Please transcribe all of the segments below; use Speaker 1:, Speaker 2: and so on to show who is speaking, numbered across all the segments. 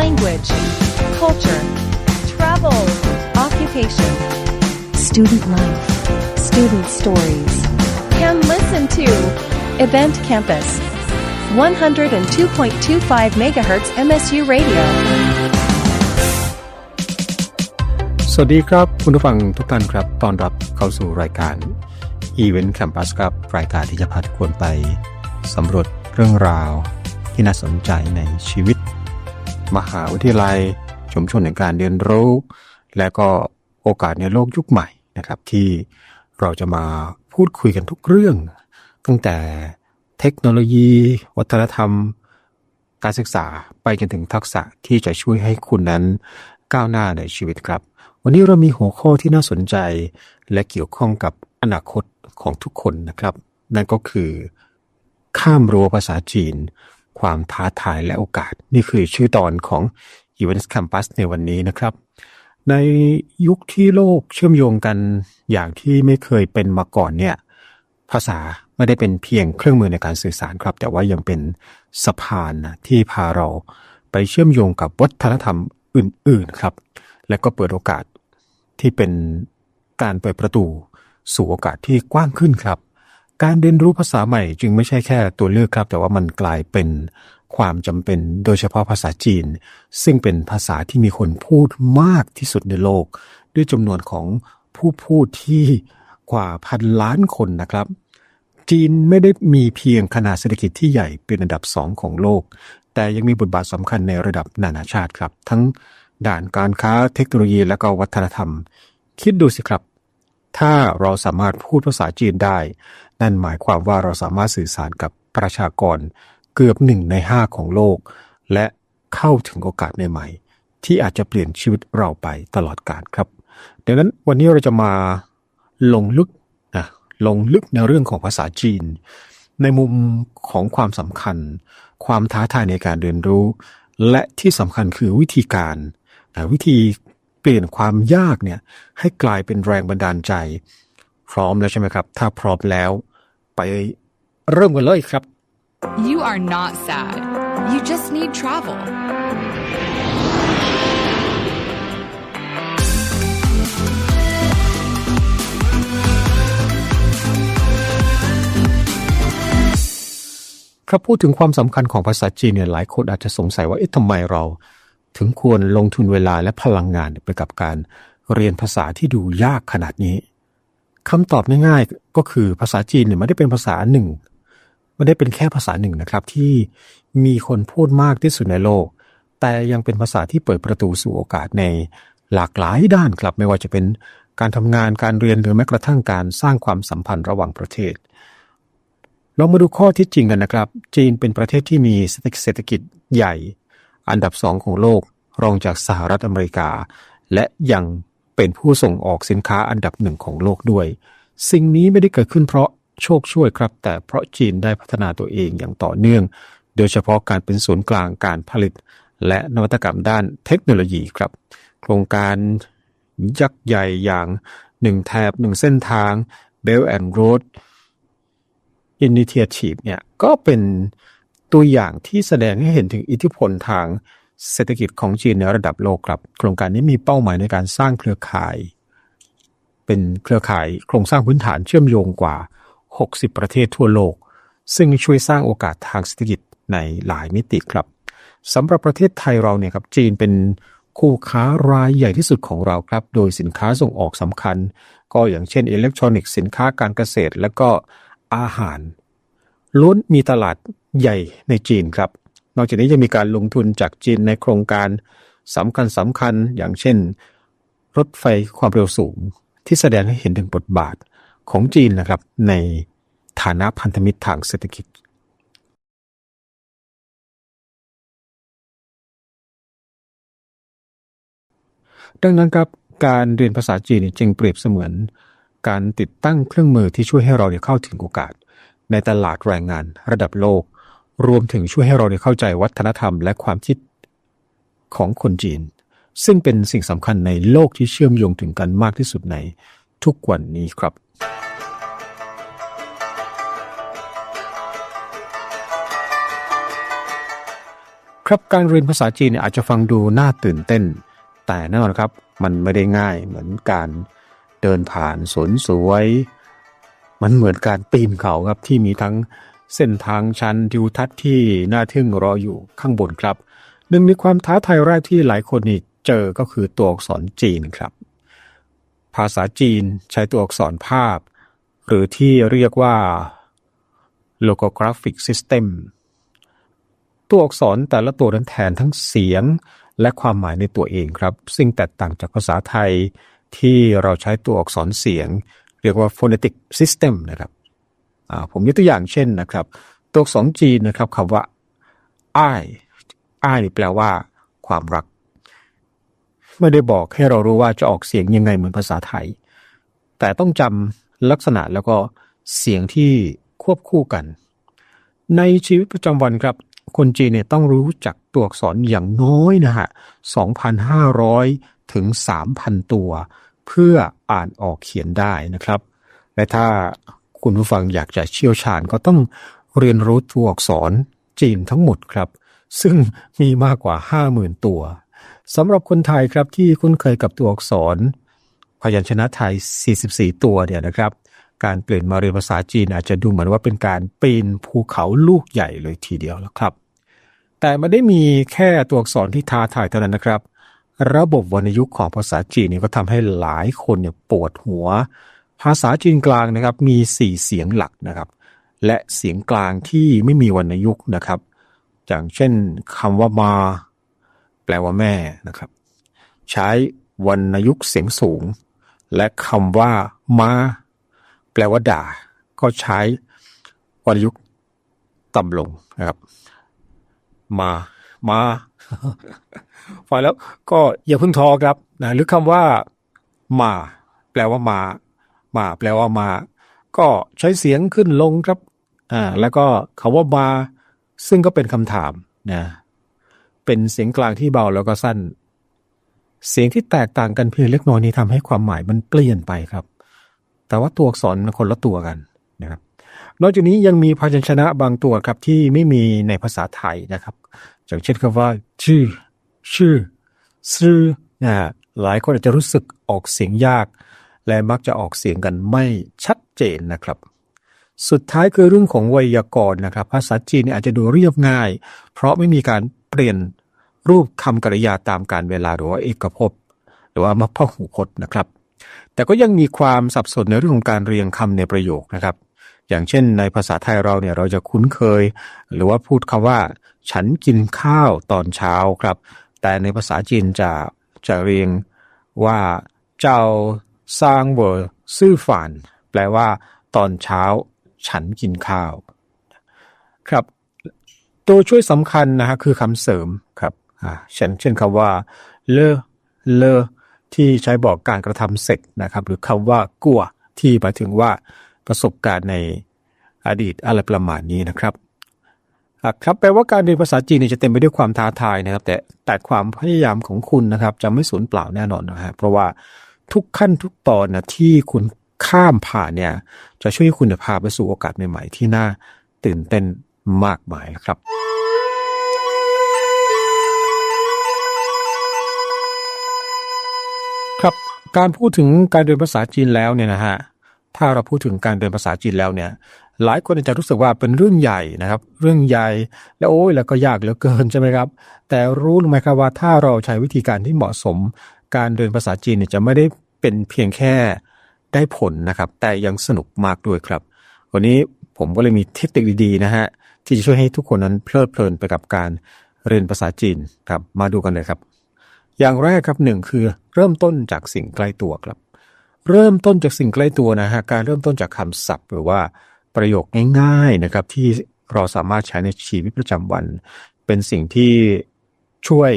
Speaker 1: language, culture, travel, occupation.
Speaker 2: student life, student stories,
Speaker 1: Can listen to Event Campus 102.25 MHz MSU Radio.
Speaker 3: สวัสดีครับ คุณผู้ฟังทุกท่านครับต้อนรับเข้าสู่รายการ Event Campus ครับ รายการที่จะพาทุกคนไปสำรวจเรื่องราวที่น่าสนใจในชีวิต มหาวิทยาลัย ชุมชนแห่งการเรียนรู้ และก็โอกาสในโลกยุคใหม่นะครับ ที่เราจะมาพูดคุยกันทุกเรื่อง ตั้งแต่เทคโนโลยี วัฒนธรรม การศึกษาไปจนถึงทักษะที่จะช่วยให้คุณนั้นก้าวหน้าในชีวิตครับ วันนี้เรามีหัวข้อที่น่าสนใจ และเกี่ยวข้องกับอนาคตของทุกคนนะครับ นั่นก็คือ ข้ามรั้วภาษาจีน ความท้าทายและโอกาส นี่คือชื่อตอนของ Events Campus ในวันนี้นะครับ ในยุคที่โลกเชื่อมโยงกันอย่างที่ไม่เคยเป็นมาก่อนเนี่ยภาษาไม่ได้เป็นเพียงเครื่องมือในการสื่อสารครับ แต่ว่ายังเป็นสะพานนะที่พาเราไปเชื่อมโยงกับวัฒนธรรมอื่น ๆครับ และก็เปิดโอกาสที่เป็นการเปิดประตู สู่โอกาสที่กว้างขึ้นครับ การเรียนรู้ภาษาใหม่จึงไม่ใช่แค่ตัวเลือกครับ แต่ว่ามันกลายเป็นความจำเป็นโดยเฉพาะภาษาจีน ซึ่งเป็นภาษาที่มีคนพูดมากที่สุดในโลก ด้วยจำนวนของผู้พูดที่กว่าพันล้านคนนะครับ จีนไม่ได้มีเพียงขนาดเศรษฐกิจที่ใหญ่เป็นอันดับสองของโลก แต่ยังมีบทบาทสำคัญในระดับนานาชาติครับ ทั้งด่านการค้าเทคโนโลยีและก็วัฒนธรรม คิดดูสิครับ ถ้าเราสามารถพูดภาษาจีนได้ นั่นหมายความว่าเราสามารถสื่อสารกับประชากรเกือบหนึ่งในห้าของโลก และเข้าถึงโอกาสใหม่ๆที่อาจจะเปลี่ยนชีวิตเราไปตลอดกาลครับดังนั้นวันนี้เราจะมาลงลึกนะลงลึกในเรื่องของภาษาจีน ในมุมของความสำคัญ ความท้าทายในการเรียนรู้ และที่สำคัญคือวิธีการนะวิธี เปลี่ยนความยากเนี่ยให้กลายเป็นแรงบันดาลใจ พร้อมแล้วใช่ไหมครับ ถ้าพร้อมแล้ว ไปเริ่มกันเลยครับ
Speaker 4: You are not sad. You just need travel.
Speaker 3: ครับพูดถึงความสำคัญของภาษาจีนเนี่ยหลายคนอาจจะสงสัยว่าเอ๊ะทำไมเรา ถึงควรลงทุนเวลาและพลังงานไปกับการเรียนภาษาที่ดูยากขนาดนี้คำตอบง่ายๆก็คือภาษาจีนเนี่ยไม่ได้เป็นภาษาหนึ่งไม่ได้เป็นแค่ภาษาหนึ่งนะครับ ที่มีคนพูดมากที่สุดในโลก แต่ยังเป็นภาษาที่เปิดประตูสู่โอกาสในหลากหลายด้านครับ ไม่ว่าจะเป็นการทำงานการเรียนหรือแม้กระทั่งการสร้างความสัมพันธ์ระหว่างประเทศลองมาดูข้อที่จริงกันนะครับ จีนเป็นประเทศที่มีเศรษฐกิจใหญ่ อันดับสองของโลกรองจากสหรัฐอเมริกา และยังเป็นผู้ส่งออกสินค้าอันดับหนึ่งของโลกด้วย สิ่งนี้ไม่ได้เกิดขึ้นเพราะโชคช่วยครับ แต่เพราะจีนได้พัฒนาตัวเองอย่างต่อเนื่อง โดยเฉพาะการเป็นศูนย์กลางการผลิต และนวัตกรรมด้านเทคโนโลยีครับ โครงการยักษ์ใหญ่อย่างหนึ่งแถบหนึ่งเส้นทาง Belt and Road Initiative เนี่ยก็เป็น ตัวอย่างที่แสดงให้เห็นถึงอิทธิพลทางเศรษฐกิจของจีนในระดับโลกครับ โครงการนี้มีเป้าหมายในการสร้างเครือข่าย เป็นเครือข่ายโครงสร้างพื้นฐานเชื่อมโยงกว่า 60 ประเทศทั่วโลก ซึ่งช่วยสร้างโอกาสทางเศรษฐกิจในหลายมิติครับสำหรับประเทศไทยเราเนี่ยครับจีนเป็นคู่ค้ารายใหญ่ที่สุดของเราครับ โดยสินค้าส่งออกสำคัญ ก็อย่างเช่นอิเล็กทรอนิกส์สินค้าการเกษตร และก็อาหาร ล้วนมีตลาดใหญ่ในจีนครับ นอกจากนี้ยังมีการลงทุนจากจีนในโครงการสำคัญสำคัญอย่างเช่น รถไฟความเร็วสูงที่แสดงให้เห็นถึงบทบาทของจีนนะครับ ในฐานะพันธมิตรทางเศรษฐกิจดังนั้นครับการเรียนภาษาจีนจึงเปรียบเสมือน การติดตั้งเครื่องมือที่ช่วยให้เราได้เข้าถึงโอกาส ในตลาดแรงงานระดับโลก รวมถึงช่วยให้เราได้เข้าใจวัฒนธรรมและความคิดของคนจีน ซึ่งเป็นสิ่งสำคัญในโลกที่เชื่อมโยงถึงกันมากที่สุดในทุกวันนี้ครับครับการเรียนภาษาจีนอาจจะฟังดูน่าตื่นเต้น แต่แน่นอนครับ มันไม่ได้ง่ายเหมือนการเดินผ่านสวนสวย มันเหมือนการปีนเขาครับที่มีทั้งเส้นทางชันทิวทัศน์ที่น่าทึ่งรออยู่ข้างบนครับ หนึ่งในความท้าทายแรกที่หลายคนนี่เจอก็คือตัวอักษรจีนครับ ภาษาจีนใช้ตัวอักษรภาพ หรือที่เรียกว่า logographic system ตัวอักษรแต่ละตัวนั้นแทนทั้งเสียงและความหมายในตัวเองครับ ซึ่งแตกต่างจากภาษาไทยที่เราใช้ตัวอักษรเสียง เรียกว่า phonetic system นะครับผมยกตัวอย่างเช่นนะครับ ตัวอักษรจีนนะครับคำว่าอ้ายอ้ายนี่แปลว่า ความรัก ไม่ได้บอกให้เรารู้ว่าจะออกเสียงยังไงเหมือนภาษาไทย แต่ต้องจำลักษณะแล้วก็เสียงที่ควบคู่กัน ในชีวิตประจำวันครับ คนจีนเนี่ยต้องรู้จักตัวอักษรอย่างน้อยนะฮะ 2,500 ถึง 3,000 ตัว เพื่ออ่านออกเขียนได้นะครับ และถ้าคุณผู้ฟังอยากจะเชี่ยวชาญก็ต้องเรียนรู้ตัวอักษรจีนทั้งหมดครับ ซึ่งมีมากกว่า 50,000 ตัวสำหรับคนไทยครับที่คุ้นเคยกับตัวอักษร พยัญชนะไทย 44 ตัวเนี่ยนะครับ การเปลี่ยนมาเรียนภาษาจีนอาจจะดูเหมือนว่าเป็นการปีนภูเขาลูกใหญ่เลยทีเดียวแล้วครับ แต่ไม่ได้มีแค่ตัวอักษรที่ท้าทายเท่านั้นนะครับ ระบบวรรณยุกต์ของภาษาจีนนี่ก็ทำให้หลายคนเนี่ยปวดหัว ภาษาจีนกลางนะครับมี 4 เสียงหลักนะครับ และเสียงกลางที่ไม่มีวรรณยุกต์นะครับ อย่างเช่นคำว่ามา แปลว่าแม่นะครับ ใช้วรรณยุกต์เสียงสูง และคำว่ามาแปลว่าด่า ก็ใช้วรรณยุกต์ต่ำลงนะครับ มา มา ฟังแล้วก็อย่าเพิ่งท้อครับนะหรือคำว่ามาแปลว่ามามาแปลว่ามา ก็ใช้เสียงขึ้นลงครับอ่าแล้วก็คำว่ามาซึ่งก็เป็นคำถามนะเป็นเสียงกลางที่เบาแล้วก็สั้น เสียงที่แตกต่างกันเพียงเล็กน้อยนี้ทำให้ความหมายมันเปลี่ยนไปครับ แต่ว่าตัวอักษรคนละตัวกันนะครับนอกจากนี้ยังมีพยัญชนะบางตัวครับที่ไม่มีในภาษาไทยนะครับ อย่างเช่นคำว่าชื่อ ชื่อ ซื่อนะหลายคนอาจจะรู้สึกออกเสียงยาก และมักจะออกเสียงกันไม่ชัดเจนนะครับ สุดท้ายคือเรื่องของไวยากรณ์นะครับ ภาษาจีนเนี่ยอาจจะดูเรียบง่าย เพราะไม่มีการเปลี่ยนรูปคำกริยาตามการเวลาหรือว่าเอกภพ หรือว่ามัพหูพจน์นะครับ แต่ก็ยังมีความสับสนในเรื่องของการเรียงคำในประโยคนะครับ อย่างเช่นในภาษาไทยเราเนี่ยเราจะคุ้นเคย หรือว่าพูดคำว่า ฉันกินข้าวตอนเช้าครับ แต่ในภาษาจีนจะจะเรียงว่าเจ้าซางเวอร์ซื่อฝานแปลว่า ตอนเช้า ฉันกินข้าว ครับ ตัวช่วยสำคัญนะฮะคือคำเสริมครับอ่าเช่นเช่นคำว่า เลอเลอที่ใช้บอกการกระทำเสร็จนะครับ หรือคำว่ากัวที่หมายถึงว่า ประสบการณ์ในอดีตอะไรประมาณนี้นะครับครับแปลว่าการเรียนภาษาจีนเนี่ยจะเต็มไปด้วยความท้าทายนะครับ แต่แต่ความพยายามของคุณนะครับ จะไม่สูญเปล่าแน่นอนนะฮะเพราะว่าทุกขั้นทุกตอนนะที่คุณข้ามผ่านเนี่ย จะช่วยให้คุณพาไปสู่โอกาสใหม่ๆ ที่น่าตื่นเต้นมากมายครับ ครับการพูดถึงการเรียนภาษาจีนแล้วเนี่ยนะฮะ ถ้าเราพูดถึงการเรียนภาษาจีนแล้วเนี่ย หลายคนอาจจะรู้สึกว่าเป็นเรื่องใหญ่นะครับ เรื่องใหญ่แล้วโอ้ยแล้วก็ยากเหลือเกินใช่ไหมครับ แต่รู้หรือไม่ครับว่าถ้าเราใช้วิธีการที่เหมาะสม การเรียนภาษาจีนเนี่ยจะไม่ได้เป็นเพียงแค่ได้ผลนะครับ แต่ยังสนุกมากด้วยครับ วันนี้ผมก็เลยมีเทคนิคดีๆนะฮะที่จะช่วยให้ทุกคนนั้นเพลิดเพลินไปกับการเรียนภาษาจีนครับ มาดูกันเลยครับ อย่างแรกครับหนึ่งคือเริ่มต้นจากสิ่งใกล้ตัวครับ เริ่มต้นจากสิ่งใกล้ตัวนะฮะการเริ่มต้นจากคำศัพท์ หรือว่าประโยคง่ายๆนะครับที่เราสามารถใช้ในชีวิตประจำวัน เป็นสิ่งที่ช่วย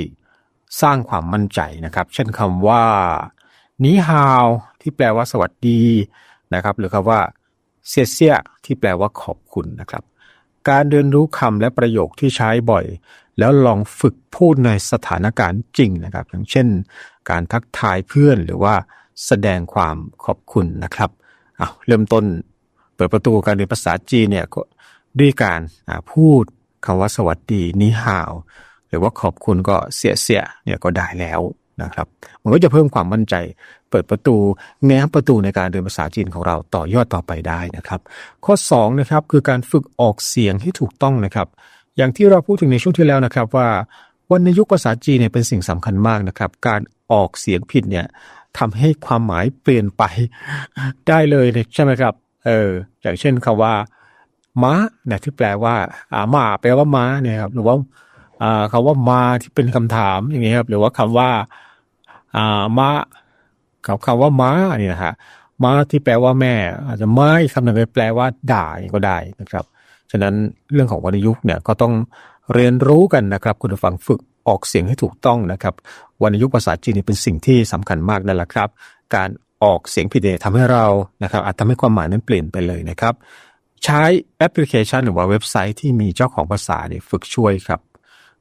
Speaker 3: สร้างความมั่นใจนะครับ เช่นคำว่านีฮาวที่แปลว่าสวัสดีนะครับ หรือคำว่าเซียเซียที่แปลว่าขอบคุณนะครับ การเรียนรู้คำและประโยคที่ใช้บ่อย แล้วลองฝึกพูดในสถานการณ์จริงนะครับ อย่างเช่น การทักทายเพื่อนหรือว่า แสดงความขอบคุณนะครับเอาเริ่มต้นเปิดประตูการเรียนภาษาจีนเนี่ยก็ด้วยการพูดคำว่าสวัสดีนิฮาว หรือว่าขอบคุณก็เสียเสียเนี่ยก็ได้แล้วนะครับ มันก็จะเพิ่มความมั่นใจ เปิดประตูแง้มประตูในการเรียนภาษาจีนของเราต่อยอดต่อไปได้นะครับ ข้อ2นะครับคือการฝึกออกเสียงให้ถูกต้องนะครับ อย่างที่เราพูดถึงในช่วงที่แล้วนะครับว่าวรรณยุกต์ภาษาจีนเนี่ยเป็นสิ่งสำคัญมากนะครับ การออกเสียงผิดเนี่ย ทำให้ความหมายเปลี่ยนไปได้เลยเนี่ยใช่ไหมครับ เอออย่างเช่นคำว่าม้าเนี่ยที่แปลว่าอ่ามาแปลว่าม้าเนี่ยครับ หรือว่าอ่าคำว่ามาที่เป็นคำถามอย่างเงี้ยครับ หรือว่าคำว่าอ่าม้าคำคำว่าม้านี่นะฮะม้าที่แปลว่าแม่ อาจจะไม้คำหนึ่งก็แปลว่า ด่าก็ได้นะครับ ฉะนั้นเรื่องของวรรณยุกต์เนี่ยก็ต้องเรียนรู้กันนะครับ คุณผู้ฟังฝึก ออกเสียงให้ถูกต้องนะครับวรรณยุกต์ภาษาจีนเป็นสิ่งที่สำคัญมากนั่นแหละครับ การออกเสียงผิดเนี่ยทำให้เรานะครับอาจทำให้ความหมายนั้นเปลี่ยนไปเลยนะครับ ใช้แอปพลิเคชันหรือว่าเว็บไซต์ที่มีเจ้าของภาษาเนี่ยฝึกช่วยครับ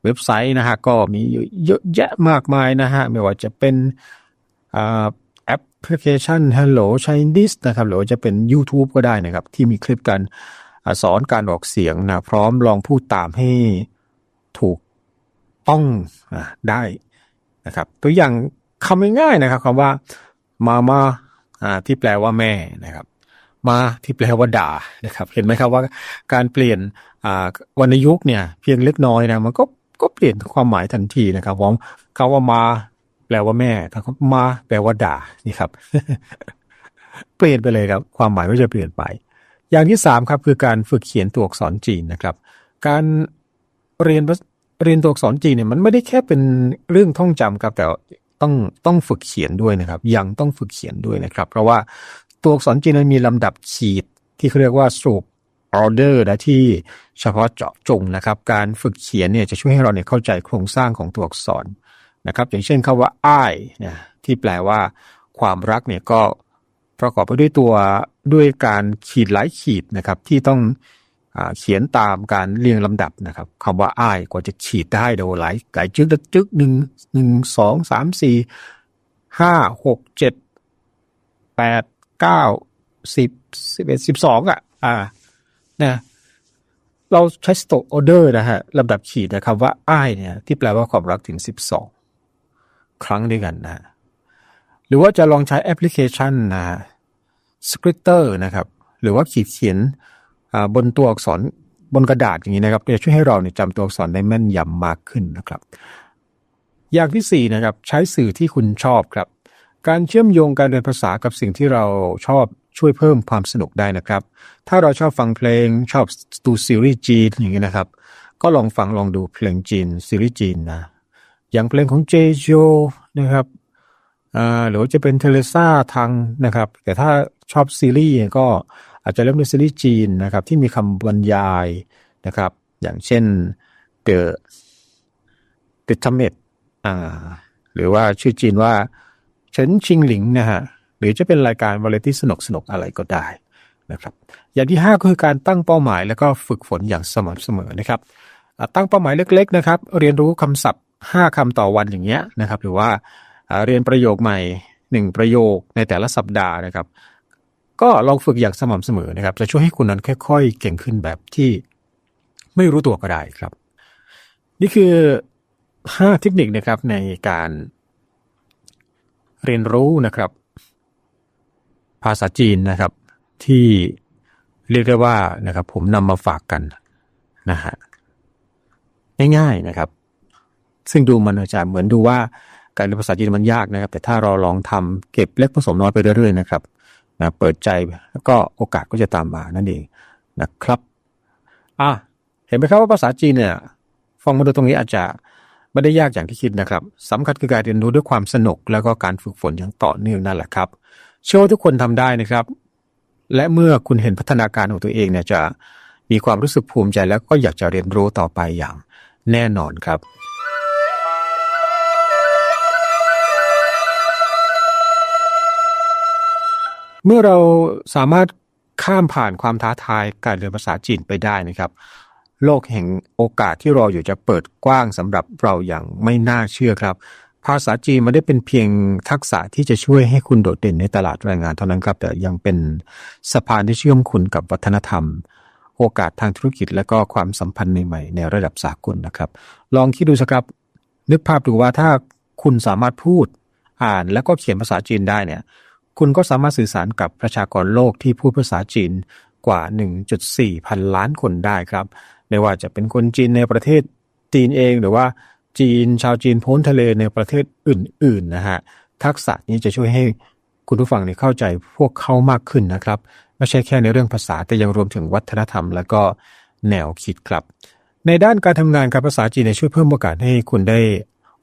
Speaker 3: เว็บไซต์นะฮะก็มีเยอะแยะมากมายนะฮะไม่ว่าจะเป็นอแอปพลิเคชัน Hello Chinese นะครับหรือว่าจะเป็น YouTube ก็ได้นะครับ ที่มีคลิปการอสอนการออกเสียงนะพร้อมลองพูดตามให้ ต้องอได้นะครับ ตัวอย่างคำง่ายๆนะครับคำว่ามามาที่แปลว่าแม่นะครับ มาที่แปลว่าด่านะครับ เห็นไหมครับว่าการเปลี่ยนวรรณยุกต์เนี่ย เพียงเล็กน้อยนะมันก็ก็เปลี่ยนความหมายทันทีนะครับผมคำว่ามา แปลว่าแม่ถ้าเขามาแปลว่าด่านี่ครับ เปลี่ยนไปเลยครับ ความหมายก็จะเปลี่ยนไป อย่างที่สามครับคือการฝึกเขียนตัวอักษรจีนนะครับ การเรียนภา เรียนตัวอักษรจีนเนี่ยมันไม่ได้แค่เป็นเรื่องท่องจำครับแต่ต้องต้องฝึกเขียนด้วยนะครับ ยังต้องฝึกเขียนด้วยนะครับ เพราะว่าตัวอักษรจีนมันมีลำดับขีดที่เขาเรียกว่า stroke order นะที่เฉพาะเจาะจงนะครับ การฝึกเขียนเนี่ยจะช่วยให้เราเนี่ยเข้าใจโครงสร้างของตัวอักษรนะครับ อย่างเช่นคำว่า I เนี่ยที่แปลว่าความรักเนี่ยก็ประกอบไปด้วยตัวด้วยการขีดหลายขีดนะครับ ที่ต้อง เขียนตามการเรียงลำดับนะครับคำว่า I กว่าจะขีดได้เดี๋ยวหลายหลายจึกจึกหนึ่งหนึ่งสองสามสี่ห้าหกเจ็ดแปดเก้าสิบสิบเอ็ดสิบสองอะ อ่านะเราใช้ stroke order นะฮะลำดับขีดนะครับว่า I เนี่ย ที่แปลว่าความรักถึงสิบสองครั้งด้วยกันนะฮะหรือว่าจะลองใช้แอปพลิเคชันนะฮะ Scripter นะครับ หรือว่าขีดเขียน บนตัวอักษรบนกระดาษอย่างนี้นะครับจะช่วยให้เราเนี่ยจำตัวอักษรได้แม่นยำมากขึ้นนะครับ อย่างที่สี่นะครับ ใช้สื่อที่คุณชอบครับ การเชื่อมโยงการเรียนภาษากับสิ่งที่เราชอบช่วยเพิ่มความสนุกได้นะครับ ถ้าเราชอบฟังเพลงชอบดูซีรีส์จีนอย่างนี้นะครับ ก็ลองฟังลองดูเพลงจีนซีรีส์จีนนะอย่างเพลงของเจโจนะครับอ่าหรือจะเป็นเทเลซ่าทางนะครับ แต่ถ้าชอบซีรีส์ก็ อาจจะเริ่มด้วยซีรีส์จีนนะครับที่มีคำบรรยายนะครับ อย่างเช่น The The t a m e t อ่าหรือว่าชื่อจีนว่าเฉินชิงหลิงนะฮะหรือจะเป็นรายการวาไรตี้สนุกสนุกอะไรก็ได้นะครับ อย่างที่ 5 ก็คือการตั้งเป้าหมายแล้วก็ฝึกฝนอย่างสม่ำเสมอนะครับ ตั้งเป้าหมายเล็ก ๆ นะครับ เรียนรู้คำศัพท์ 5คำต่อวันอย่างเงี้ยนะครับ หรือว่าอ่าเรียนประโยคใหม่ 1 ประโยคในแต่ละสัปดาห์นะครับ ก็ลองฝึกอย่างสม่ำเสมอนะครับ จะช่วยให้คุณนั้นค่อย ๆ เก่งขึ้นแบบที่ไม่รู้ตัวก็ได้ครับ นี่คือ 5 เทคนิคนะครับในการเรียนรู้นะครับ ภาษาจีนนะครับ ที่เรียกได้ว่านะครับ ผมนำมาฝากกันนะฮะง่ายๆนะครับ ซึ่งดูมันอาจจะเหมือนดูว่าการเรียนภาษาจีนมันยากนะครับ แต่ถ้าเราลองทำเก็บเล็กผสมน้อยไปเรื่อยๆนะครับ นะเปิดใจแล้วก็โอกาสก็จะตามมานั่นเองนะครับอะเห็นไหมครับว่าภาษาจีนเนี่ยฟังมาดูตรงนี้อาจจะไม่ได้ยากอย่างที่คิดนะครับสำคัญคือการเรียนรู้ด้วยความสนุกแล้วก็การฝึกฝนอย่างต่อเนื่องนั่นแหละครับ เชื่อว่าทุกคนทำได้นะครับ และเมื่อคุณเห็นพัฒนาการของตัวเองเนี่ยจะมีความรู้สึกภูมิใจแล้วก็อยากจะเรียนรู้ต่อไปอย่างแน่นอนครับ เมื่อเราสามารถข้ามผ่านความท้าทายการเรียนภาษาจีนไปได้นะครับ โลกแห่งโอกาสที่รออยู่จะเปิดกว้างสำหรับเราอย่างไม่น่าเชื่อครับ ภาษาจีนไม่ได้เป็นเพียงทักษะที่จะช่วยให้คุณโดดเด่นในตลาดแรงงานเท่านั้นครับ แต่ยังเป็นสะพานที่เชื่อมคุณกับวัฒนธรรม โอกาสทางธุรกิจและก็ความสัมพันธ์ใหม่ๆในระดับสากลนะครับ ลองคิดดูสักครับ นึกภาพดูว่าถ้าคุณสามารถพูดอ่านแล้วก็เขียนภาษาจีนได้เนี่ย คุณก็สามารถสื่อสารกับประชากรโลกที่พูดภาษาจีนกว่า 1.4 พันล้านคนได้ครับ ไม่ว่าจะเป็นคนจีนในประเทศจีนเองหรือว่าจีนชาวจีนพ้นทะเลในประเทศอื่นๆนะฮะทักษะนี้จะช่วยให้คุณผู้ฟังเนี่ยเข้าใจพวกเขามากขึ้นนะครับ ไม่ใช่แค่ในเรื่องภาษาแต่ยังรวมถึงวัฒนธรรม และก็แนวคิดครับ ในด้านการทำงานกับภาษาจีนช่วยเพิ่มโอกาสให้คุณได้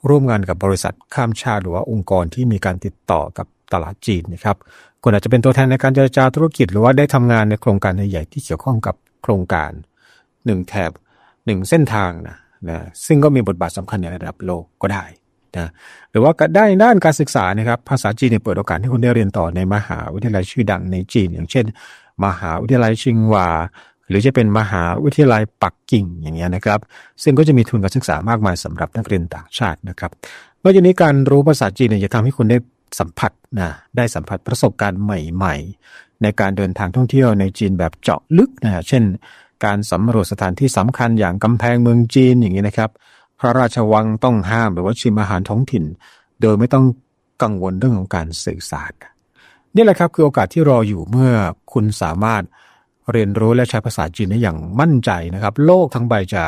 Speaker 3: ร่วมงานกับบริษัทข้ามชาติหรือว่าองค์กรที่มีการติดต่อกับ ตลาดจีนนะครับคุณอาจจะเป็นตัวแทนในการเจรจาธุรกิจ หรือว่าได้ทำงานในโครงการใหญ่ๆที่เกี่ยวข้องกับโครงการหนึ่งแถบหนึ่งเส้นทางนะนะซึ่งก็มีบทบาทสำคัญในระดับโลกก็ได้นะหรือว่าได้ด้านการศึกษานะครับภาษาจีนเนี่ยเปิดโอกาสให้คุณได้เรียนต่อในมหาวิทยาลัยชื่อดังในจีน อย่างเช่น มหาวิทยาลัยชิงหวาหรือจะเป็นมหาวิทยาลัยปักกิ่งอย่างเงี้ยนะครับ ซึ่งก็จะมีทุนการศึกษามากมายสำหรับนักเรียนต่างชาตินะครับนอกจากนี้การรู้ภาษาจีนเนี่ยจะทำให้คุณได้ สัมผัสนะได้สัมผัสประสบการณ์ใหม่ ๆ ในการเดินทางท่องเที่ยวในจีนแบบเจาะลึกนะฮะเช่น การสำรวจสถานที่สำคัญอย่างกำแพงเมืองจีนอย่างนี้นะครับ พระราชวังต้องห้ามหรือว่าชิมอาหารท้องถิ่น โดยไม่ต้องกังวลเรื่องของการสื่อสารนี่แหละครับคือโอกาสที่รออยู่เมื่อคุณสามารถเรียนรู้และใช้ภาษาจีนได้อย่างมั่นใจนะครับ โลกทั้งใบจะ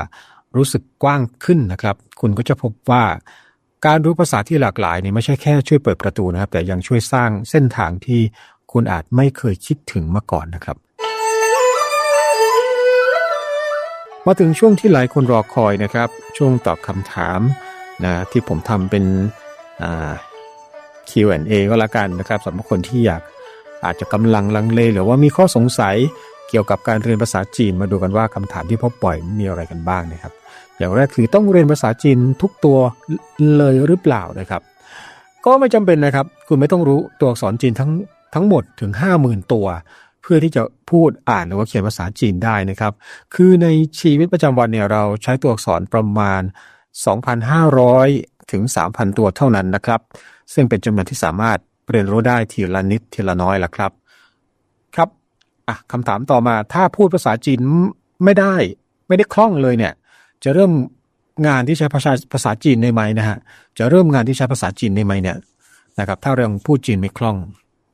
Speaker 3: รู้สึกกว้างขึ้นนะครับ คุณก็จะพบว่า การรู้ภาษาที่หลากหลายนี่ไม่ใช่แค่ช่วยเปิดประตูนะครับ แต่ยังช่วยสร้างเส้นทางที่คุณอาจไม่เคยคิดถึงมาก่อนนะครับ มาถึงช่วงที่หลายคนรอคอยนะครับ ช่วงตอบคำถามนะที่ผมทำเป็น Q&A ก็แล้วกันนะครับสำหรับคนที่อยากอาจจะกำลังลังเล หรือว่ามีข้อสงสัยเกี่ยวกับการเรียนภาษาจีนมาดูกันว่าคำถามที่พบบ่อยมีอะไรกันบ้างนะครับ อย่างแรกคือต้องเรียนภาษาจีนทุกตัวเลยหรือเปล่านะครับ ก็ไม่จำเป็นนะครับ คุณไม่ต้องรู้ตัวอักษรจีนทั้งทั้งหมดถึง 50,000 ตัว เพื่อที่จะพูดอ่านหรือว่าเขียนภาษาจีนได้นะครับ คือในชีวิตประจำวันเนี่ยเราใช้ตัวอักษรประมาณ 2,500 ถึง 3,000 ตัวเท่านั้นนะครับ ซึ่งเป็นจำนวนที่สามารถเรียนรู้ได้ทีละนิดทีละน้อยละครับ ครับอะคำถามต่อมาถ้าพูดภาษาจีนไม่ได้ ไม่ได้คล่องเลยเนี่ย จะเริ่มงานที่ใช้ภาษาภาษาจีนได้ไหมนะฮะจะเริ่มงานที่ใช้ภาษาจีนได้ไหมเนี่ยนะครับ ถ้าเรายังพูดจีนไม่คล่อง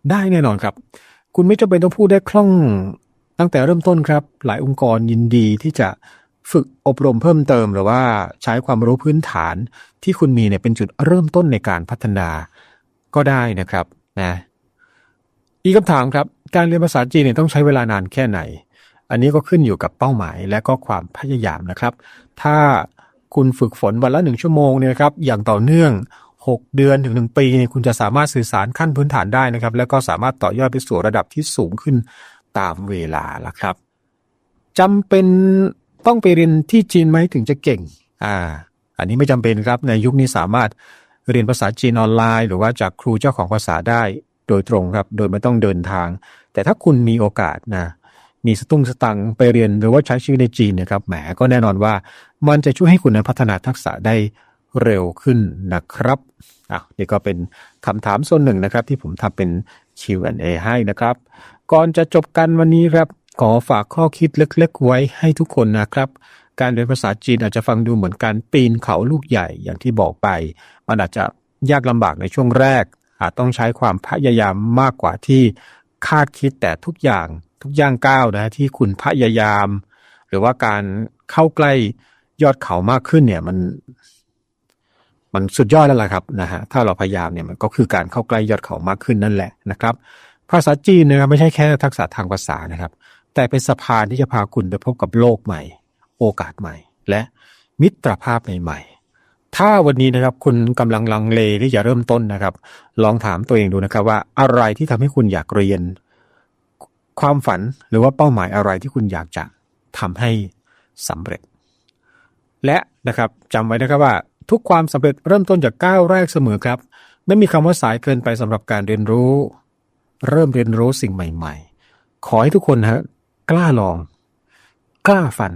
Speaker 3: ได้แน่นอนครับ คุณไม่จำเป็นต้องพูดได้คล่องตั้งแต่เริ่มต้นครับ หลายองค์กรยินดีที่จะฝึกอบรมเพิ่มเติมหรือว่าใช้ความรู้พื้นฐานที่คุณมีเนี่ยเป็นจุดเริ่มต้นในการพัฒนาก็ได้นะครับนะอีกคำถามครับ การเรียนภาษาจีนเนี่ยต้องใช้เวลานานแค่ไหน อันนี้ก็ขึ้นอยู่กับเป้าหมายและก็ความพยายามนะครับ ถ้าคุณฝึกฝนวันละหนึ่งชั่วโมงเนี่ยครับอย่างต่อเนื่อง 6 เดือนถึง 1 ปีเนี่ยคุณจะสามารถสื่อสารขั้นพื้นฐานได้นะครับ แล้วก็สามารถต่อยอดไปสู่ระดับที่สูงขึ้นตามเวลาละครับจำเป็นต้องไปเรียนที่จีนไหมถึงจะเก่งอ่าอันนี้ไม่จำเป็นครับในยุคนี้สามารถเรียนภาษาจีนออนไลน์ หรือว่าจากครูเจ้าของภาษาได้โดยตรงครับ โดยไม่ต้องเดินทาง แต่ถ้าคุณมีโอกาสนะ มีสตุ้งสตังไปเรียนหรือว่าใช้ชีวิตในจีนเนะครับแหมก็แน่นอนว่ามันจะช่วยให้คุณนั้นพัฒนาทักษะได้เร็วขึ้นนะครับอะนี่ก็เป็นคำถามส่วนหนึ่งนะครับ ที่ผมทำเป็น Q&A ให้นะครับ ก่อนจะจบกันวันนี้ครับ ขอฝากข้อคิดเล็กๆไว้ให้ทุกคนนะครับ การเรียนภาษาจีนอาจจะฟังดูเหมือนการปีนเขาลูกใหญ่อย่างที่บอกไป มันอาจจะยากลำบากในช่วงแรก อาจต้องใช้ความพยายามมากกว่าที่คาดคิดแต่ทุกอย่าง ทุกย่างก้าวนะที่คุณพยายาม หรือว่าการเข้าใกล้ยอดเขามากขึ้นเนี่ยมัน มันสุดยอดแล้วล่ะครับนะฮะถ้าเราพยายามเนี่ยมันก็คือการเข้าใกล้ยอดเขามากขึ้นนั่นแหละนะครับ ภาษาจีนนะครับไม่ใช่แค่ทักษะทางภาษานะครับ แต่เป็นสะพานที่จะพาคุณไปพบกับโลกใหม่ โอกาสใหม่ และมิตรภาพใหม่ๆถ้าวันนี้นะครับคุณกำลังลังเลที่จะเริ่มต้นนะครับ ลองถามตัวเองดูนะครับว่าอะไรที่ทำให้คุณอยากเรียน ความฝันหรือว่าเป้าหมายอะไรที่คุณอยากจะทำให้สำเร็จ และนะครับจำไว้นะครับว่า ทุกความสำเร็จเริ่มต้นจากก้าวแรกเสมอครับ ไม่มีคำว่าสายเกินไปสำหรับการเรียนรู้ เริ่มเรียนรู้สิ่งใหม่ ๆ ขอให้ทุกคนฮะกล้าลอง กล้าฟัน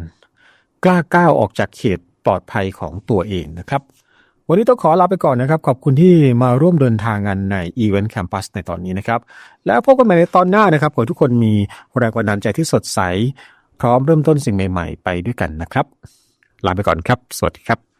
Speaker 3: กล้าก้าวออกจากเขตปลอดภัยของตัวเองนะครับ วันนี้ต้องขอลาไปก่อนนะครับ ขอบคุณที่มาร่วมเดินทางกันใน Event Campus ในตอนนี้นะครับ แล้วพบกันใหม่ในตอนหน้านะครับขอให้ทุกคนมีแรงบันดาลใจที่สดใส พร้อมเริ่มต้นสิ่งใหม่ ๆ ไปด้วยกันนะครับ ลาไปก่อนครับ สวัสดีครับ